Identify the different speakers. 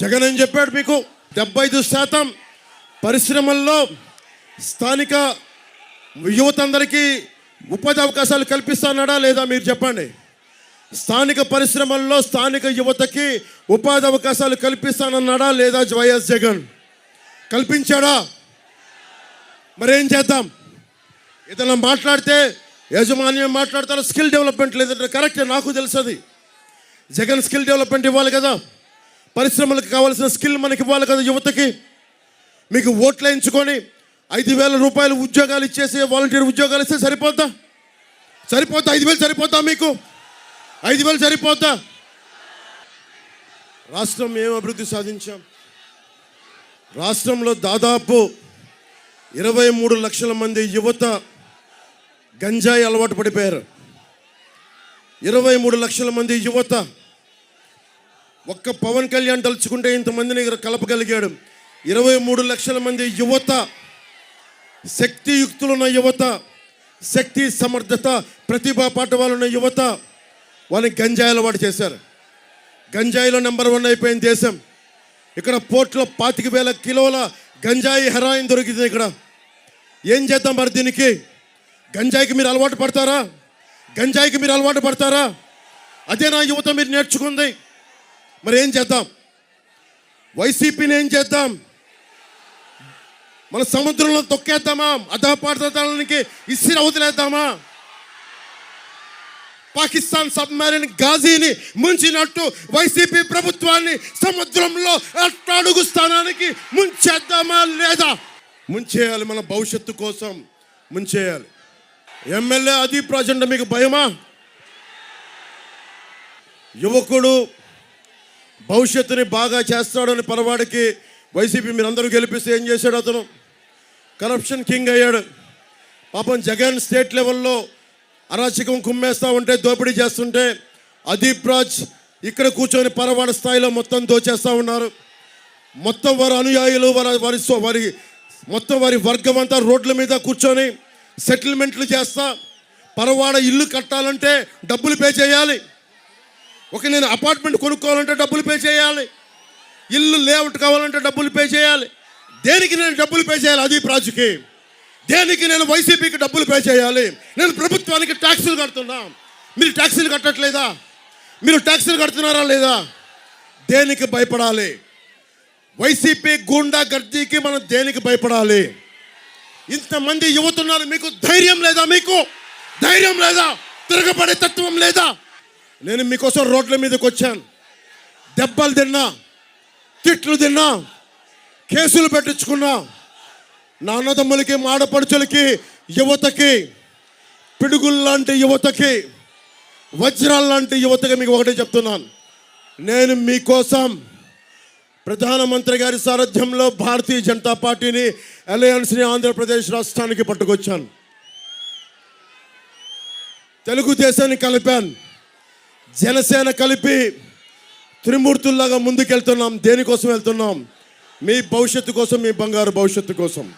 Speaker 1: జగన్ అని చెప్పాడు మీకు డెబ్బై ఐదు శాతం పరిశ్రమల్లో స్థానిక యువత అందరికీ ఉపాధి అవకాశాలు కల్పిస్తానడా లేదా మీరు చెప్పండి? స్థానిక పరిశ్రమల్లో స్థానిక యువతకి ఉపాధి అవకాశాలు కల్పిస్తానన్నాడా లేదా వైఎస్ జగన్? కల్పించాడా? మరేం చేద్దాం? ఏదైనా మాట్లాడితే యాజమాన్యం మాట్లాడతారు స్కిల్ డెవలప్మెంట్ లేదంటే కరెక్ట్ నాకు తెలుసు జగన్ స్కిల్ డెవలప్మెంట్ ఇవ్వాలి కదా. పరిశ్రమలకు కావాల్సిన స్కిల్ మనకి ఇవ్వాలి కదా యువతకి. మీకు ఓట్లు ఎంచుకొని ఐదు వేల రూపాయలు ఉద్యోగాలు ఇచ్చేసి వాలంటీర్ ఉద్యోగాలు ఇస్తే సరిపోద్దా? సరిపోతా ఐదు వేలు సరిపోతా మీకు? ఐదు వేలు సరిపోతా రాష్ట్రం ఏం అభివృద్ధి సాధించాం. రాష్ట్రంలో దాదాపు ఇరవై మూడు లక్షల మంది యువత గంజాయి అలవాటు పడిపోయారు. ఇరవై మూడు లక్షల మంది యువత ఒక్క పవన్ కళ్యాణ్ తలుచుకుంటే ఇంతమందిని ఇక్కడ కలపగలిగాడు. ఇరవై మూడు లక్షల మంది యువత శక్తియుక్తులున్న యువత శక్తి సమర్థత ప్రతిభా పాఠవాలున్న యువత వాళ్ళని గంజాయి అలవాటు చేశారు. గంజాయిలో నెంబర్ వన్ అయిపోయింది దేశం. ఇక్కడ పోర్ట్లో పాతిక వేల కిలోల గంజాయి హెరాయిన్ దొరికింది ఇక్కడ. ఏం చేద్దాం మరి దీనికి? గంజాయికి మీరు అలవాటు పడతారా? గంజాయికి మీరు అలవాటు పడతారా? అదే నా యువత మీరు నేర్చుకుంది. మరి ఏం చేద్దాం? వైసీపీని ఏం చేద్దాం? మన సముద్రంలో తొక్కేద్దామా? అధపాతానికి ఇసిరి అవతలేద్దామా? పాకిస్తాన్ సబ్మెరీన్ గాజీని ముంచినట్టు వైసీపీ ప్రభుత్వాన్ని సముద్రంలో అడుగు స్థానానికి ముంచేద్దామా లేదా? ముంచేయాలి మన భవిష్యత్తు కోసం. ముంచేయాలి. ఎమ్మెల్యే అదీప్ రాజండ మీకు భయమా? యువకుడు భవిష్యత్తుని బాగా చేస్తాడని పరవాడికి వైసీపీ మీరందరూ గెలిపిస్తే ఏం చేశాడు అతను? కరప్షన్ కింగ్ అయ్యాడు. పాపం జగన్ స్టేట్ లెవెల్లో అరాచకం కుమ్మేస్తా ఉంటే దోపిడీ చేస్తుంటే అదీప్ రాజ్ ఇక్కడ కూర్చొని పరవాడ స్థాయిలో మొత్తం దోచేస్తూ ఉన్నారు. మొత్తం వారి అనుయాయులు వారి వారి వారి మొత్తం వారి వర్గం అంతా రోడ్ల మీద కూర్చొని సెటిల్మెంట్లు చేస్తా. పరవాడ ఇల్లు కట్టాలంటే డబ్బులు పే చేయాలి. ఒక నేను అపార్ట్మెంట్ కొనుక్కోవాలంటే డబ్బులు పే చేయాలి. ఇల్లు లేఅవుట్ కావాలంటే డబ్బులు పే చేయాలి. దేనికి నేను డబ్బులు పే చేయాలి? అది ప్రాజుకి దేనికి నేను వైసీపీకి డబ్బులు పే చేయాలి? నేను ప్రభుత్వానికి ట్యాక్సులు కడుతున్నా. మీరు ట్యాక్సీలు కట్టట్లేదా? మీరు ట్యాక్సీలు కడుతున్నారా లేదా? దేనికి భయపడాలి? వైసీపీ గూండా గర్దీకి మనం దేనికి భయపడాలి? ఇంతమంది యువతున్నారు మీకు ధైర్యం లేదా మీకు? ధైర్యం లేదా? తిరగబడే తత్వం లేదా? నేను మీకోసం రోడ్ల మీదకి వచ్చాను. దెబ్బలు తిన్నా తిట్లు తిన్నా కేసులు పెట్టించుకున్నా. నాన్నదమ్ములకి మాడపడుచులకి యువతకి పిడుగుల్లాంటి యువతకి వజ్రాల్లాంటి యువతకి మీకు ఒకటే చెప్తున్నాను. నేను మీకోసం ప్రధానమంత్రి గారి సారథ్యంలో భారతీయ జనతా పార్టీని అలయన్స్ని ఆంధ్రప్రదేశ్ రాష్ట్రానికి పట్టుకొచ్చాను. తెలుగుదేశాన్ని కలిపాను. జనసేన కలిపి త్రిమూర్తుల్లాగా ముందుకెళ్తున్నాం. దేనికోసం వెళ్తున్నాం? మీ భవిష్యత్తు కోసం మీ బంగారు భవిష్యత్తు కోసం.